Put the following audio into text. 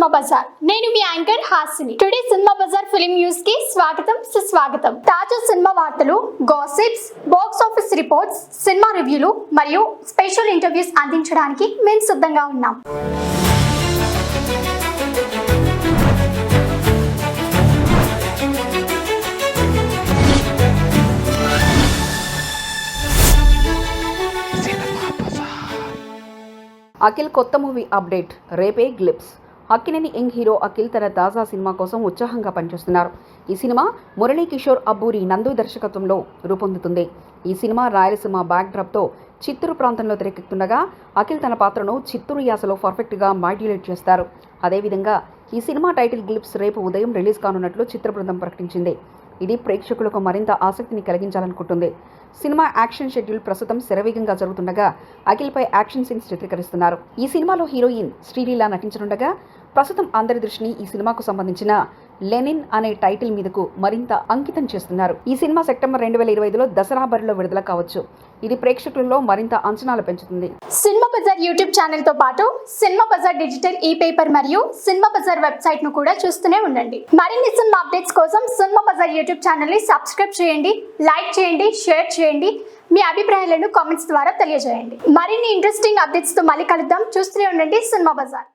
Cinema bazaar. నేను మీ anchor Hasini. Today cinema bazaar film న్యూస్కి స్వాగతం సుస్వాగతం. తాజా సినిమా వార్తలు gossips box office reports cinema రివ్యూలు మరియు స్పెషల్ ఇంటర్వ్యూస్ అందించడానికి మేము సిద్ధంగా ఉన్నాం. అఖిల్ కొత్త మూవీ అప్డేట్ రేపే glimpse. Akkineni young hero Akhil తన తాజా సినిమా కోసం ఉత్సాహంగా పనిచేస్తున్నారు. ఈ సినిమా మురళీ కిషోర్ అబ్బూరి నందు దర్శకత్వంలో రూపొందుతుంది. ఈ సినిమా రాయలసీమ బ్యాక్డ్రాప్తో చిత్తూరు ప్రాంతంలో తెరకెక్కుతుండగా అఖిల్ తన పాత్రను చిత్తూరు యాసలో పర్ఫెక్ట్గా మాడ్యులేట్ చేస్తారు. అదేవిధంగా ఈ సినిమా టైటిల్ గ్లిప్స్ రేపు ఉదయం రిలీజ్ కానున్నట్లు చిత్ర బృందం ప్రకటించింది. ఇది ప్రేక్షకులకు మరింత ఆసక్తిని కలిగించాలనుకుంటుంది. సినిమా యాక్షన్ షెడ్యూల్ ప్రస్తుతం శరవేగంగా జరుగుతుండగా అఖిల్పై యాక్షన్ సీన్స్ చిత్రీకరిస్తున్నారు. ఈ సినిమాలో హీరోయిన్ శ్రీలీల నటించనుండగా ప్రస్తుతం అందరి దృష్టిని ఈ సినిమాకు సంబంధించిన లెనిన్ అనే టైటిల్ మీదకు మరింత అంకితం చేస్తున్నారు. ఈ సినిమా సెప్టెంబర్ రెండు వేల ఇరవై ఐదులో దసరా బరిలో విడుదల కావచ్చు. ఇది ప్రేక్షకులలో మరింత అంచనాలు పెంచుతుంది. సినిమా బజార్ యూట్యూబ్ ఛానల్తో పాటు cinema bazaar digital e paper మరియు సినిమా బజార్ వెబ్సైట్ను కూడా చూస్తూనే ఉండండి. మరిన్ని సినిమా అప్డేట్స్ కోసం సినిమా బజార్ యూట్యూబ్ ఛానల్ని సబ్స్క్రైబ్ చేయండి లైక్ చేయండి షేర్ చేయండి. మీ అభిప్రాయాలను కామెంట్స్ ద్వారా తెలియజేయండి. మరిన్ని ఇంట్రెస్టింగ్ అప్డేట్స్తో మళ్ళీ కలుద్దాం. చూస్తూనే ఉండండి సినిమా బజార్.